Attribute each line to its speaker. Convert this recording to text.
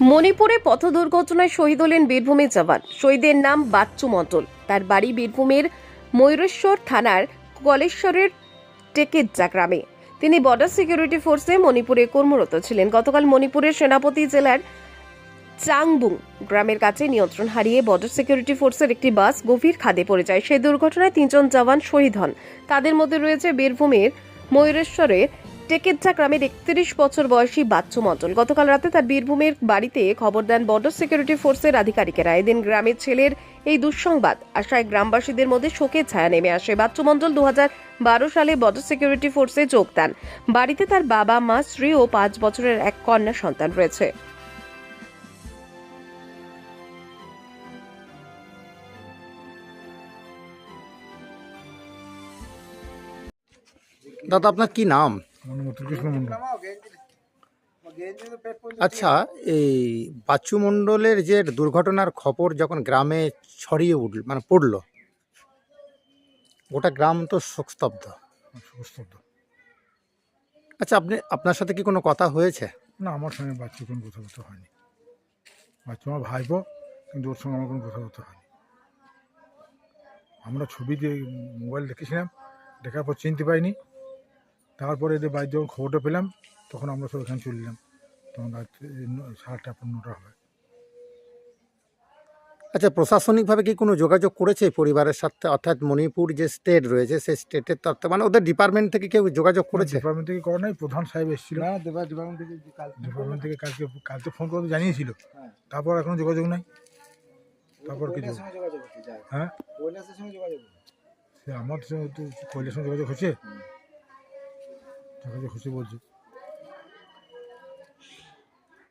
Speaker 1: মণিপুরে পথ দুর্ঘটনায় শহীদ হলেন বীরভূমের জওয়ান। শহীদের নাম বাচ্চু মণ্ডল। তার বাড়ি বীরভূমের ময়ূরেশ্বর থানার কলেশ্বরের টেকেজ্জা গ্রামে। তিনি বর্ডার সিকিউরিটি ফোর্সে মণিপুরে কর্মরত ছিলেন। গতকাল মণিপুরের সেনাপতি জেলার চাংবুং গ্রামের কাছে নিয়ন্ত্রণ হারিয়ে বর্ডার সিকিউরিটি ফোর্সের একটি বাস গভীর খাদে পড়ে যায়। সেই দুর্ঘটনায় তিনজন জওয়ান শহীদ হন। তাদের মধ্যে রয়েছে বীরভূমের ময়ূরেশ্বরে টেকেজ্জা গ্রামের একত্রিশ বছর বয়সী বাচ্চু মণ্ডল। গতকাল রাতে তার বীরভূমের বাড়িতে খবর দেন বর্ডার সিকিউরিটি ফোর্সের আধিকারিকেরা। এদিন গ্রামের ছেলের এই দুঃসংবাদ আশায় গ্রামবাসীদের মধ্যে শোকের ছায়া নেমে আসে। বাচ্চু মণ্ডল দু বারো সালে বর্ডার সিকিউরিটি ফোর্সে যোগ দেন। বাড়িতে তার বাবা, মা, স্ত্রী ও পাঁচ বছরের এক কন্যা সন্তান রয়েছে।
Speaker 2: দাদা আপনার কি নাম? আচ্ছা এই বাচ্চু মণ্ডলের যে দুর্ঘটনার খবর যখন গ্রামে ছড়িয়ে উঠল মানে পড়ল গোটা গ্রাম তো শোকস্তব্ধ। আচ্ছা আপনি আপনার সাথে কি কোনো কথা হয়েছে?
Speaker 3: না আমার সঙ্গে বাচ্চা কোনো কথাবার্তা হয়নি। বাচ্চা আমার ভাইবো কিন্তু ওর সঙ্গে আমার কোনো কথাবার্তা হয়নি। আমরা ছবি দিয়ে মোবাইল দেখেছিলাম দেখার পর চিনতে পাইনি তারপরে এদের বাড়িতে যখন খবরটা পেলাম তখন আমরা সব এখানে চলে এলাম। তখন সাড়ে পনেরোটা হবে।
Speaker 2: আচ্ছা প্রশাসনিকভাবে কি কোনো যোগাযোগ করেছে পরিবারের সাথে? অর্থাৎ মণিপুর যে স্টেট রয়েছে সেই স্টেটের তত্ত্ব মানে ওদের ডিপার্টমেন্ট থেকে কেউ যোগাযোগ করেছে?
Speaker 3: ডিপার্টমেন্ট থেকে করা নাই প্রধান সাহেব এসেছিল।
Speaker 4: ডিপার্টমেন্ট থেকে
Speaker 3: ডিপার্টমেন্ট কালকে কালকে ফোন করে জানিয়েছিল।
Speaker 4: হ্যাঁ।
Speaker 3: তারপর এখনও যোগাযোগ নাই। তারপর কিছু
Speaker 4: কৈলাসের
Speaker 3: হ্যাঁ?
Speaker 4: কৈলাসের
Speaker 3: সে আমার সঙ্গে তো কৈলের সঙ্গে যোগাযোগ হচ্ছে। যোগাযোগ খুশি বলছে।